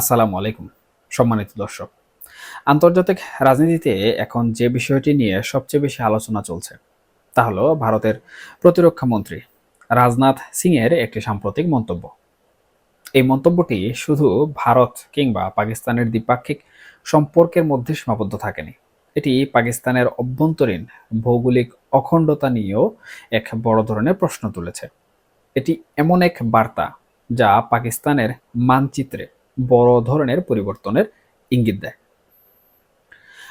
আসসালামু আলাইকুম, সম্মানিত দর্শক। আন্তর্জাতিক রাজনীতিতে এখন যে বিষয়টি নিয়ে সবচেয়ে বেশি আলোচনা চলছে, তা হলো ভারতের প্রতিরক্ষা মন্ত্রী রাজনাথ সিং এর একটি সাম্প্রতিক মন্তব্য। এই মন্তব্যটি শুধু ভারত কিংবা পাকিস্তানের দ্বিপাক্ষিক সম্পর্কের মধ্যে সীমাবদ্ধ থাকেনি। এটি পাকিস্তানের অভ্যন্তরীণ ভৌগোলিক অখণ্ডতা নিয়েও এক বড় ধরনের প্রশ্ন তুলেছে। এটি এমন এক বার্তা যা পাকিস্তানের মানচিত্রে বড় ধরনের পরিবর্তনের ইঙ্গিত দেয়।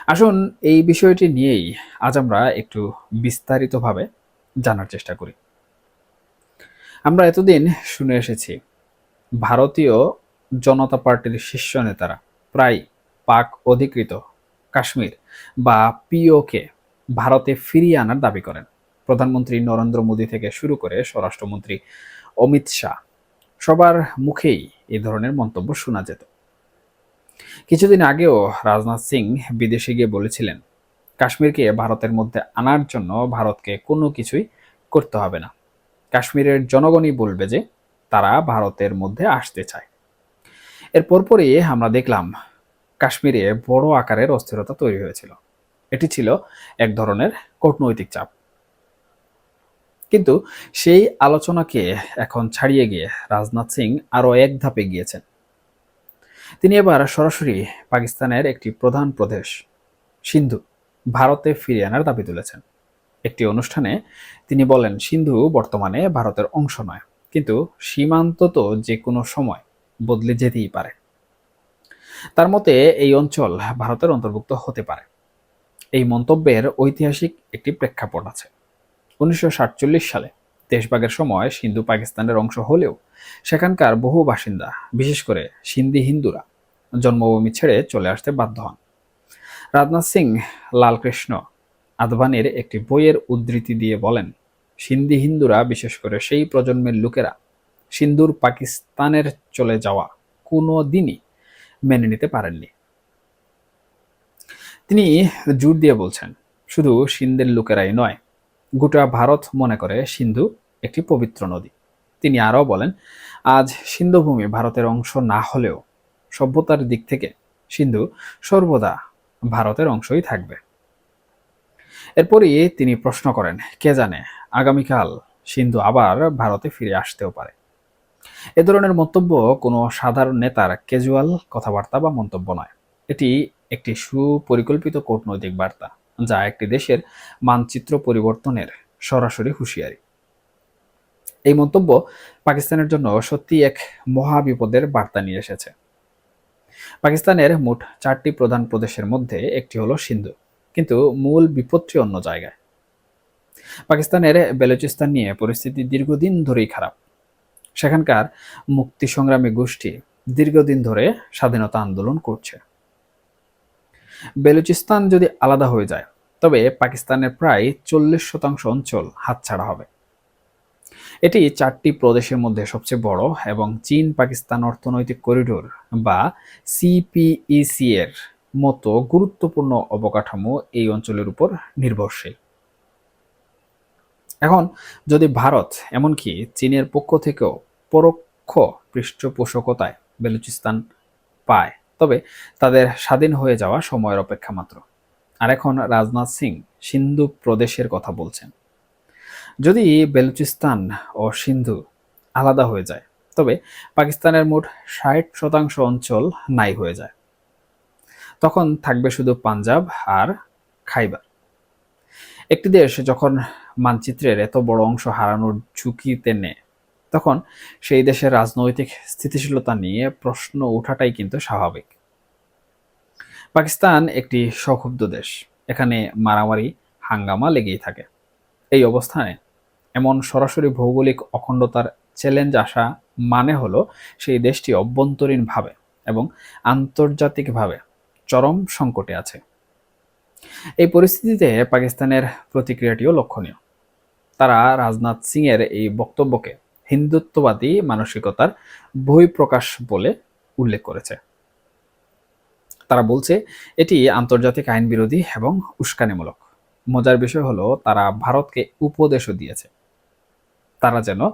আসুন এই বিষয়টি নিয়েই আজ আমরা একটু বিস্তারিতভাবে জানার চেষ্টা করি। আমরা এতদিন শুনে এসেছি, ভারতীয় জনতা পার্টির শীর্ষ নেতারা, প্রায় পাক অধিকৃত কাশ্মীর বা পিওকে ভারতে ফিরিয়ে আনার দাবি করেন। প্রধানমন্ত্রী নরেন্দ্র মোদী থেকে শুরু করে স্বরাষ্ট্রমন্ত্রী অমিত শাহ সবার মুখেই এ ধরনের মন্তব্য শোনা যেত। কিছুদিন আগেও রাজনাথ সিং বিদেশে গিয়ে বলেছিলেন, কাশ্মীরকে ভারতের মধ্যে আনার জন্য ভারতকে কোনো কিছুই করতে হবে না। কাশ্মীরের জনগণই বলবে যে তারা ভারতের মধ্যে আসতে চায়। এর পরপরই আমরা দেখলাম, কাশ্মীরে বড় আকারের অস্থিরতা তৈরি হয়েছিল। এটি ছিল এক ধরনের কূটনৈতিক চাপ। কিন্তু সেই আলোচনাকে এখন ছাড়িয়ে গিয়ে রাজনাথ সিং আরও এক ধাপে গিয়েছেন তিনি এবার সরাসরি পাকিস্তানের একটি প্রধান প্রদেশ, সিন্ধু, ভারতে ফিরিয়ে আনার দাবি তুলেছেন। একটি অনুষ্ঠানে তিনি বলেন, সিন্ধু বর্তমানে ভারতের অংশ নয়, কিন্তু সীমান্ত তো যে কোনো সময় বদলে যেতেই পারে। তার মতে এই অঞ্চল ভারতের অন্তর্ভুক্ত হতে পারে। এই মন্তব্যের ঐতিহাসিক একটি প্রেক্ষাপট আছে। উনিশশো সাতচল্লিশ সালে দেশভাগের সময় সিন্ধু পাকিস্তানের অংশ হলেও সেখানকার বহু বাসিন্দা, বিশেষ করে সিন্ধি হিন্দুরা, জন্মভূমি ছেড়ে চলে আসতে বাধ্য হন। রাজনাথ সিং লালকৃষ্ণ আদবানির একটি বইয়ের উদ্ধৃতি দিয়ে বলেন, সিন্ধি হিন্দুরা, বিশেষ করে সেই প্রজন্মের লোকেরা, সিন্ধুর পাকিস্তানের চলে যাওয়া কোনো দিনই মেনে নিতে পারেননি। তিনি জোর দিয়ে বলছেন, শুধু সিন্ধের লোকেরাই নয় গোটা ভারত মনে করে সিন্ধু একটি পবিত্র নদী। তিনি আরও বলেন, আজ সিন্ধুভূমি ভারতের অংশ না হলেও সভ্যতার দিক থেকে সিন্ধু সর্বদা ভারতের অংশই থাকবে। এরপরই তিনি প্রশ্ন করেন, কে জানে, আগামীকাল সিন্ধু আবার ভারতে ফিরে আসতেও পারে? এ ধরনের মন্তব্য কোনো সাধারণ নেতার ক্যাজুয়াল কথাবার্তা বা মন্তব্য নয়। এটি একটি সুপরিকল্পিত কূটনৈতিক বার্তা। যা একটি দেশের মানচিত্র পরিবর্তনের সরাসরি হুঁশিয়ারি। এই মন্তব্য পাকিস্তানের জন্য সত্যি এক মহা বিপদের বার্তা নিয়ে এসেছে। পাকিস্তানের মোট চারটি প্রধান প্রদেশের মধ্যে একটি হলো সিন্ধু, কিন্তু মূল বিপদটি অন্য জায়গায়। পাকিস্তানের বেলুচিস্তান নিয়ে পরিস্থিতি দীর্ঘদিন ধরেই খারাপ। সেখানকার মুক্তি সংগ্রামী গোষ্ঠী দীর্ঘদিন ধরে স্বাধীনতা আন্দোলন করছে। বেলুচিস্তান যদি আলাদা হয়ে যায়, তবে পাকিস্তানের প্রায় চল্লিশ শতাংশ অঞ্চল হাতছাড়া হবে। এটি চারটি প্রদেশের মধ্যে সবচেয়ে বড় এবং চীন, পাকিস্তান অর্থনৈতিক করিডোর বা সিপিইসি এর মতো গুরুত্বপূর্ণ অবকাঠামো এই অঞ্চলের উপর নির্ভরশীল। এখন, যদি ভারত, এমনকি চীনের পক্ষ থেকেও পরোক্ষ পৃষ্ঠপোষকতায় বেলুচিস্তান পায় তবে তাদের স্বাধীন হয়ে যাওয়া সময়ের অপেক্ষা মাত্র। আর এখন রাজনাথ সিং সিন্ধু প্রদেশের কথা বলছেন। যদি বেলুচিস্তান ও সিন্ধু আলাদা হয়ে যায়, তবে পাকিস্তানের মোট ষাট শতাংশ অঞ্চল নাই হয়ে যায়। তখন থাকবে শুধু পাঞ্জাব আর খাইবার। একটি দেশ যখন মানচিত্রের এত বড় অংশ হারানোর ঝুঁকিতে নেয় তখন সেই দেশের রাজনৈতিক স্থিতিশীলতা নিয়ে প্রশ্ন ওঠাটাই কিন্তু স্বাভাবিক। পাকিস্তান একটি সক্ষুব্ধ দেশ। এখানে মারামারি, হাঙ্গামা লেগেই থাকে। এই অবস্থানে এমন সরাসরি ভৌগোলিক অখণ্ডতার চ্যালেঞ্জ আসা মানে হলো সেই দেশটি অভ্যন্তরীণভাবে এবং আন্তর্জাতিকভাবে চরম সংকটে আছে। এই পরিস্থিতিতে পাকিস্তানের প্রতিক্রিয়াটিও লক্ষণীয়। তারা রাজনাথ সিং এর এই বক্তব্যকে হিন্দুত্ববাদী মানসিকতার বহিঃপ্রকাশ বলে উল্লেখ করেছে। তারা বলছে, এটি আন্তর্জাতিক আইন বিরোধী এবং উস্কানিমূলক। মজার বিষয় হলো, তারা ভারতকে উপদেশও দিয়েছে। তারা যেন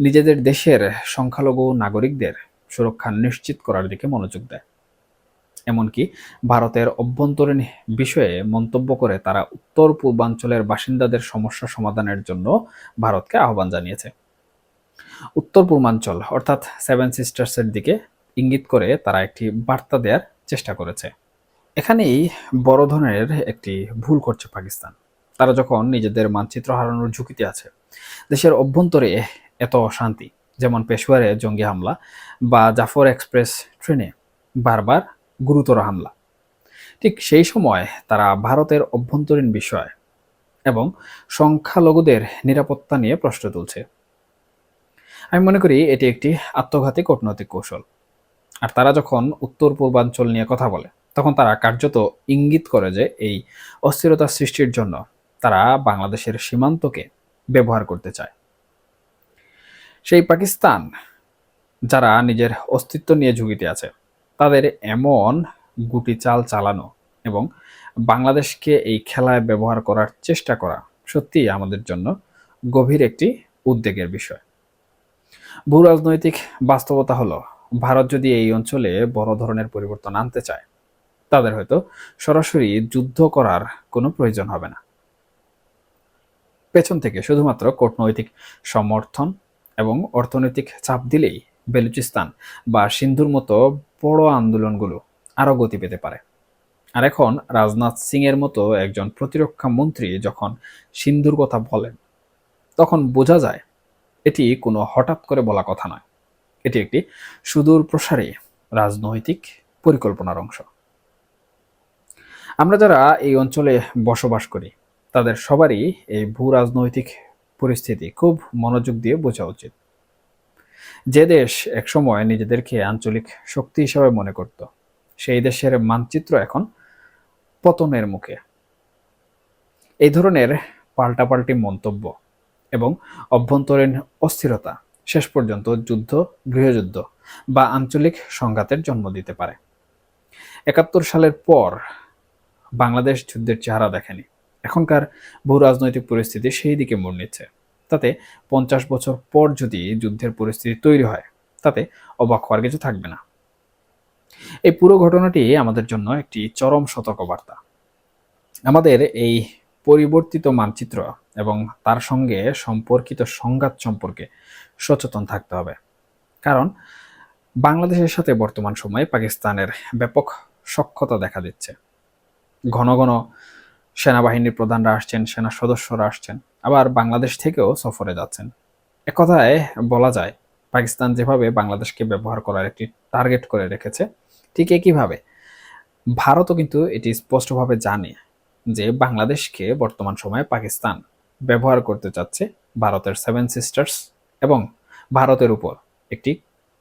নিজেদের দেশের সংখ্যালঘু নাগরিকদের সুরক্ষা নিশ্চিত করার দিকে মনোযোগ দেয়। এমনকি ভারতের অভ্যন্তরীণ বিষয়ে মন্তব্য করে তারা উত্তর পূর্বাঞ্চলের বাসিন্দাদের সমস্যা সমাধানের জন্য ভারতকে আহ্বান জানিয়েছে। উত্তর পূর্বাঞ্চল, অর্থাৎ সেভেন সিস্টার্সের দিকে ইঙ্গিত করে তারা একটি বার্তা দেওয়ার চেষ্টা করেছে। এখানেই বড় ধরনের একটি ভুল করছে পাকিস্তান। তারা যখন নিজেদের মানচিত্র হারানোর ঝুঁকিতে আছে, দেশের অভ্যন্তরে এত অশান্তি, যেমন পেশোয়ারে জঙ্গি হামলা বা জাফর এক্সপ্রেস ট্রেনে বারবার গুরুতর হামলা। ঠিক সেই সময় তারা ভারতের অভ্যন্তরীণ বিষয় এবং সংখ্যালঘুদের নিরাপত্তা নিয়ে প্রশ্ন তুলছে। আমি মনে করি এটি একটি আত্মঘাতী কূটনৈতিক কৌশল। আর তারা যখন উত্তর পূর্বাঞ্চল নিয়ে কথা বলে, তখন তারা কার্যত ইঙ্গিত করে যে এই অস্থিরতা সৃষ্টির জন্য তারা বাংলাদেশের সীমান্তকে ব্যবহার করতে চায়। সেই পাকিস্তান, যারা নিজের অস্তিত্ব নিয়ে ঝুঁকিতে আছে, তাদের এমন গুটি চাল চালানো এবং বাংলাদেশকে এই খেলায় ব্যবহার করার চেষ্টা করা সত্যিই আমাদের জন্য গভীর একটি উদ্বেগের বিষয়। ভূ রাজনৈতিক বাস্তবতা হলো, ভারত যদি এই অঞ্চলে বড় ধরনের পরিবর্তন আনতে চায়, তাদের হয়তো সরাসরি যুদ্ধ করার কোনো প্রয়োজন হবে না। পেছন থেকে শুধুমাত্র কূটনৈতিক সমর্থন এবং অর্থনৈতিক চাপ দিলেই বেলুচিস্তান বা সিন্ধুর মতো বড় আন্দোলনগুলো আরও গতি পেতে পারে। আর এখন রাজনাথ সিং এর মতো একজন প্রতিরক্ষা মন্ত্রী যখন সিন্ধুর কথা বলেন, তখন বোঝা যায় এটি কোনো হঠাৎ করে বলা কথা নয়। এটি একটি সুদূর প্রসারী রাজনৈতিক পরিকল্পনার অংশ। আমরা যারা এই অঞ্চলে বসবাস করি, তাদের সবারই এই ভূ রাজনৈতিক পরিস্থিতি খুব মনোযোগ দিয়ে বোঝা উচিত। যে দেশ একসময় নিজেদেরকে আঞ্চলিক শক্তি হিসাবে মনে করত, সেই দেশের মানচিত্র এখন পতনের মুখে। এই ধরনের পাল্টাপাল্টি মন্তব্য এবং অভ্যন্তরীণ অস্থিরতা, শেষ পর্যন্ত যুদ্ধ, গৃহযুদ্ধ বা আঞ্চলিক সংঘাতের জন্ম দিতে পারে। একাত্তর সালের পর বাংলাদেশ যুদ্ধের চেহারা দেখেনি। এখনকার ভূ রাজনৈতিক পরিস্থিতি সেই দিকে মোড় নিচ্ছে। তাতে পঞ্চাশ বছর পর যদি যুদ্ধের পরিস্থিতি তৈরি হয়, তাতে অবাক হওয়ার কিছু থাকবে না। এই পুরো ঘটনাটি আমাদের জন্য একটি চরম সতর্কবার্তা। আমাদের এই পরিবর্তিত মানচিত্র এবং তার সঙ্গে সম্পর্কিত সংঘাত সম্পর্কে সচেতন থাকতে হবে। কারণ বাংলাদেশের সাথে বর্তমান সময়ে পাকিস্তানের ব্যাপক সক্ষতা দেখা দিচ্ছে। ঘন ঘন সেনাবাহিনীর প্রধানরা আসছেন, সেনা সদস্যরা আসছেন, আবার বাংলাদেশ থেকেও সফরে যাচ্ছেন। একথায় বলা যায়, পাকিস্তান যেভাবে বাংলাদেশকে ব্যবহার করার একটি টার্গেট করে রেখেছে, ঠিক একইভাবে ভারতও কিন্তু এটি স্পষ্টভাবে জানে। যে বাংলাদেশকে বর্তমান সময়ে পাকিস্তান ব্যবহার করতে চাচ্ছে ভারতের সেভেন সিস্টার্স এবং ভারতের উপর একটি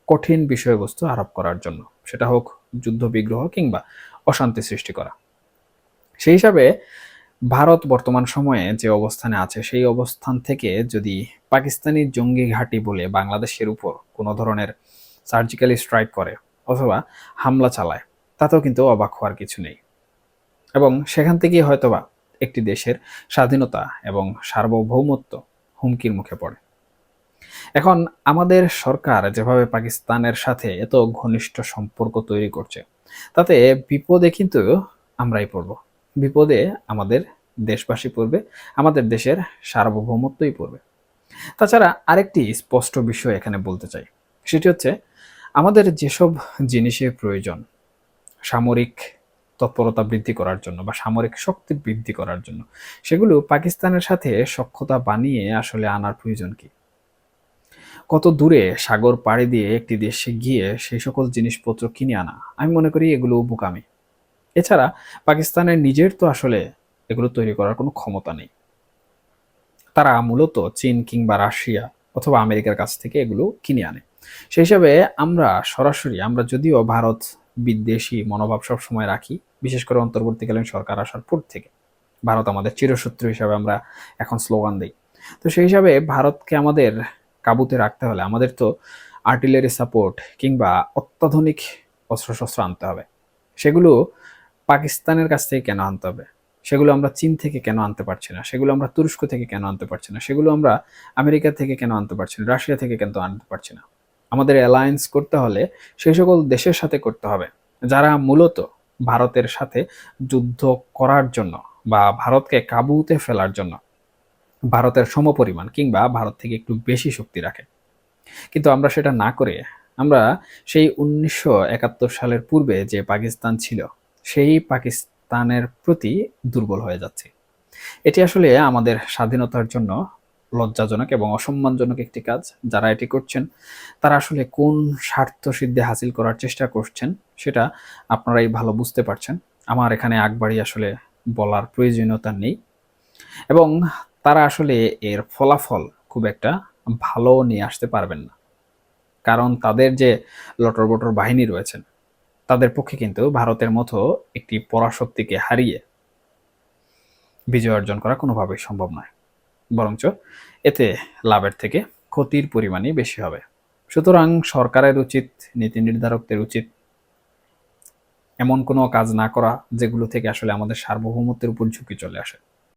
কঠিন বিষয়বস্তু আরোপ করার জন্য। সেটা হোক যুদ্ধ বিগ্রহ কিংবা অশান্তি সৃষ্টি করা। সেই হিসাবে ভারত বর্তমান সময়ে যে অবস্থানে আছে, সেই অবস্থান থেকে যদি পাকিস্তানি জঙ্গি ঘাঁটি বলে বাংলাদেশের উপর কোনো ধরনের সার্জিক্যালি স্ট্রাইক করে অথবা হামলা চালায়, তাতেও কিন্তু অবাক হওয়ার কিছু নেই। এবং সেখান থেকেই হয়তোবা একটি দেশের স্বাধীনতা এবং সার্বভৌমত্ব হুমকির মুখে পড়ে। এখন আমাদের সরকার যেভাবে পাকিস্তানের সাথে এত ঘনিষ্ঠ সম্পর্ক তৈরি করছে, তাতে বিপদে কিন্তু আমরাই পড়ব। বিপদে আমাদের দেশবাসী পড়বে, আমাদের দেশের সার্বভৌমত্বই পড়বে। তাছাড়া আরেকটি স্পষ্ট বিষয় এখানে বলতে চাই, সেটি হচ্ছে আমাদের যেসব জিনিসের প্রয়োজন, সামরিক তৎপরতা বৃদ্ধি করার জন্য বা সামরিক শক্তি বৃদ্ধি করার জন্য। সেগুলো পাকিস্তানের সাথে সক্ষতা বানিয়ে আসলে আনার প্রয়োজন কি? কত দূরে সাগর পাড়ি দিয়ে একটি দেশে গিয়ে সেই সকল জিনিসপত্র কিনে আনা? আমি মনে করি এগুলো বোকামি। এছাড়া পাকিস্তানের নিজের তো আসলে এগুলো তৈরি করার কোনো ক্ষমতা নেই। তারা মূলত চীন কিংবা রাশিয়া অথবা আমেরিকার কাছ থেকে এগুলো কিনে আনে। সেই হিসাবে আমরা সরাসরি, আমরা যদিও ভারত বিদ্বেষী মনোভাব সব সময় রাখি। বিশেষ করে অন্তর্বর্তীকালীন সরকার আসার পর থেকে। ভারত আমাদের চিরশত্রু হিসাবে আমরা এখন স্লোগান দিই। তো সেই হিসাবে ভারতকে আমাদের কাবুতে রাখতে হলে আমাদের তো আর্টিলারি সাপোর্ট কিংবা অত্যাধুনিক অস্ত্রশস্ত্র আনতে হবে। সেগুলো পাকিস্তানের কাছ থেকে কেন আনতে হবে? সেগুলো আমরা চীন থেকে কেন আনতে পারছি না? সেগুলো আমরা তুরস্ক থেকে কেন আনতে পারছি না? সেগুলো আমরা আমেরিকা থেকে কেন আনতে পারছি না? রাশিয়া থেকে কেন আনতে পারছি না? আমাদের অ্যালায়েন্স করতে হলে সেই সকল দেশের সাথে করতে হবে। যারা মূলত ভারতের সাথে যুদ্ধ করার জন্য বা ভারতকে কাবুতে ফেলার জন্য ভারতের সমপরিমাণ কিংবা ভারত থেকে একটু বেশি শক্তি রাখে। কিন্তু আমরা সেটা না করে আমরা সেই উনিশশো একাত্তর সালের পূর্বে যে পাকিস্তান ছিল, সেই পাকিস্তানের প্রতি দুর্বল হয়ে যাচ্ছে। এটি আসলে আমাদের স্বাধীনতার জন্য লজ্জাজনক এবং অসম্মানজনক একটি কাজ যারা এটি করছেন, তারা আসলে কোন স্বার্থ সিদ্ধি হাসিল করার চেষ্টা করছেন সেটা আপনারাই ভালো বুঝতে পারছেন। আমার এখানে আকবারই আসলে বলার প্রয়োজনীয়তা নেই এবং তারা আসলে এর ফলাফল খুব একটা ভালো নিয়ে আসতে পারবেন না। কারণ তাদের যে লটর বটর বাহিনী রয়েছেন তাদের পক্ষে কিন্তু ভারতের মতো একটি পরাশক্তিকে হারিয়ে বিজয় অর্জন করা কোনোভাবেই সম্ভব নয়। বরঞ্চ এতে লাভের থেকে ক্ষতির পরিমাণই বেশি হবে। সুতরাং সরকারের উচিত, নীতি নির্ধারকদের উচিত এমন কোনো কাজ না করা যেগুলো থেকে আসলে আমাদের সার্বভৌমত্বের উপর ঝুঁকি চলে আসে।